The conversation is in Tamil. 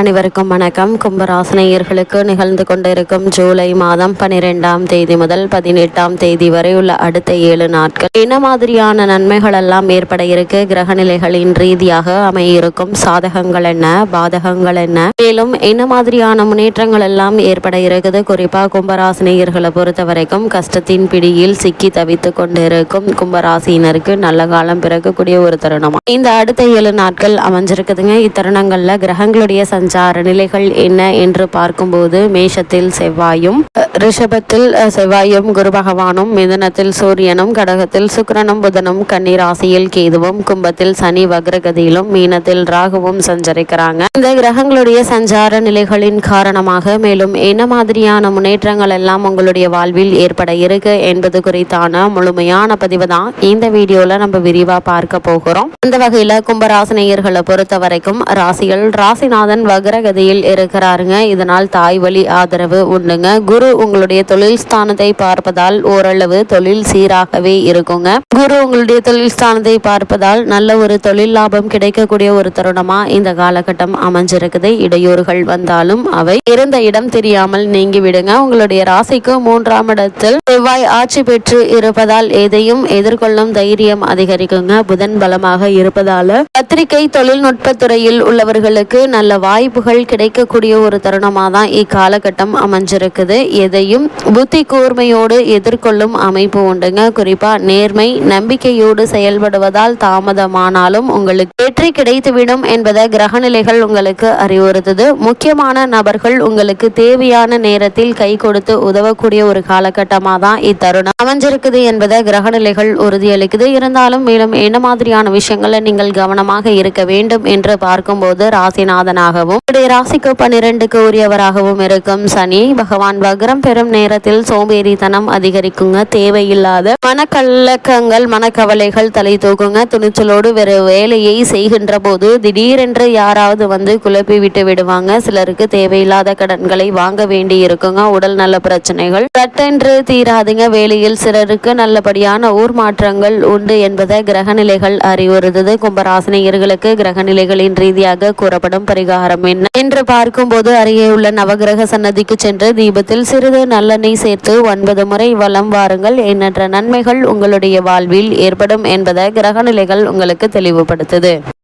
அனைவருக்கும் வணக்கம். கும்பராசினியர்களுக்கு நிகழ்ந்து கொண்டிருக்கும் ஜூலை மாதம் பனிரெண்டாம் தேதி முதல் பதினெட்டாம் தேதி வரை உள்ள அடுத்த ஏழு நாட்கள். என்ன மாதிரியான நன்மைகள் எல்லாம் ஏற்பட இருக்கு? கிரக நிலைகளின் ரீதியாக அமையிருக்கும் சாதகங்கள் என்ன? பாதகங்கள் என்ன? மேலும் என்ன மாதிரியான முன்னேற்றங்கள் எல்லாம் ஏற்பட இருக்குது? குறிப்பா கும்பராசினியர்களை பொறுத்த வரைக்கும் கஷ்டத்தின் பிடியில் சிக்கி தவித்து கொண்டிருக்கும் கும்பராசினருக்கு நல்ல காலம் பிறக்கக்கூடிய ஒரு தருணமா? இந்த அடுத்த ஏழு நாட்கள் அமைஞ்சிருக்குதுங்க. இத்தருணங்கள்ல கிரகங்களுடைய சஞ்சார நிலைகள் என்ன என்று பார்க்கும்போது மேஷத்தில் செவ்வாயும் ரிஷபத்தில் செவ்வாயும் குரு பகவானும் மிதனத்தில் சூரியனும் கடகத்தில் சுக்கரனும் புதனும் கன்னிராசியில் கேதுவும் கும்பத்தில் சனி வக்ரகதியிலும் மீனத்தில் ராகுவும் சஞ்சரிக்கிறாங்க. இந்த கிரகங்களுடைய சஞ்சார நிலைகளின் காரணமாக மேலும் என்ன மாதிரியான முன்னேற்றங்கள் எல்லாம் உங்களுடைய வாழ்வில் ஏற்பட இருக்கு என்பது குறித்தான முழுமையான பதிவு தான் இந்த வீடியோல நம்ம விரிவா பார்க்க போகிறோம். அந்த வகையில கும்பராசினியர்களை பொறுத்த வரைக்கும் ராசிகள் ராசிநாதன் வக்ரகதியில் இருக்கிறாருங்க. இதனால் தாய் வழி ஆதரவு உண்டுங்க. குரு உங்களுடைய தொழில் ஸ்தானத்தை பார்ப்பதால் ஓரளவு தொழில் சீராகவே இருக்குங்க. குரு உங்களுடைய தொழில் ஸ்தானத்தை பார்ப்பதால் நல்ல ஒரு தொழில் லாபம் கிடைக்கக்கூடிய ஒரு தருணமா இந்த காலகட்டம் அமைஞ்சிருக்குது. இடையூறுகள் வந்தாலும் அவை இருந்த இடம் தெரியாமல் நீங்கி விடுங்க உங்களுடைய ராசிக்கு மூன்றாம் இடத்தில் செவ்வாய் ஆட்சி பெற்று இருப்பதால் எதையும் எதிர்கொள்ளும் தைரியம் அதிகரிக்குங்க. புதன் பலமாக இருப்பதால பத்திரிகை தொழில்நுட்பத்துறையில் உள்ளவர்களுக்கு நல்ல வாய்ப்புகள் கிடைக்கக்கூடிய ஒரு தருணமாக தான் இக்காலகட்டம் அமைஞ்சிருக்குது. எதையும் புத்தி கூர்மையோடு எதிர்கொள்ளும் அமைப்பு உண்டுங்க. குறிப்பா நேர்மை நம்பிக்கையோடு செயல்படுவதால் தாமதமானாலும் உங்களுக்கு வெற்றி கிடைத்துவிடும் என்பதை கிரகநிலைகள் உங்களுக்கு அறிவுறுத்துது. முக்கியமான நபர்கள் உங்களுக்கு தேவையான நேரத்தில் கை கொடுத்து உதவக்கூடிய ஒரு காலகட்டமாக தான் இத்தருணம் அமைஞ்சிருக்குது என்பதை கிரகநிலைகள் உறுதியளிக்குது. இருந்தாலும் மேலும் என்ன மாதிரியான விஷயங்களை நீங்கள் கவனமாக இருக்க வேண்டும் என்று பார்க்கும்போது ராசிநாதனாகவும் ராசிக்கு பன்னிரெண்டுக்கு உரியவராகவும் இருக்கும் சனி. பகவான் வக்ரம் பெறும் நேரத்தில் சோம்பேறித்தனம் அதிகரிக்குங்க. தேவையில்லாத மனக்கலக்கங்கள் மனக்கவலைகள் தலை தூக்குங்க. துணிச்சலோடு வேறு வேலையை செய்கின்ற போது திடீரென்று யாராவது வந்து குழப்பி விட்டு விடுவாங்க. சிலருக்கு தேவையில்லாத கடன்களை வாங்க வேண்டி இருக்குங்க. உடல் நல பிரச்சனைகள் சட்டென்று தீராதுங்க. வேலையில் சிலருக்கு நல்லபடியான ஊர் மாற்றங்கள் உண்டு என்பதை கிரகநிலைகள் அறிவுறுத்தது. கும்பராசினியர்களுக்கு கிரகநிலைகளின் ரீதியாக கூறப்படும் பரிகாரம் என்ன என்று பார்க்கும்போது அருகே உள்ள நவகிரக சன்னதிக்கு சென்று தீபத்தில் சிறிது நல்லெண்ணெய் சேர்த்து ஒன்பது முறை வலம் வாருங்கள். எண்ணற்ற நன்மைகள் உங்களுடைய வாழ்வில் ஏற்படும் என்பதை கிரகநிலைகள் உங்களுக்கு தெளிவுபடுத்துது.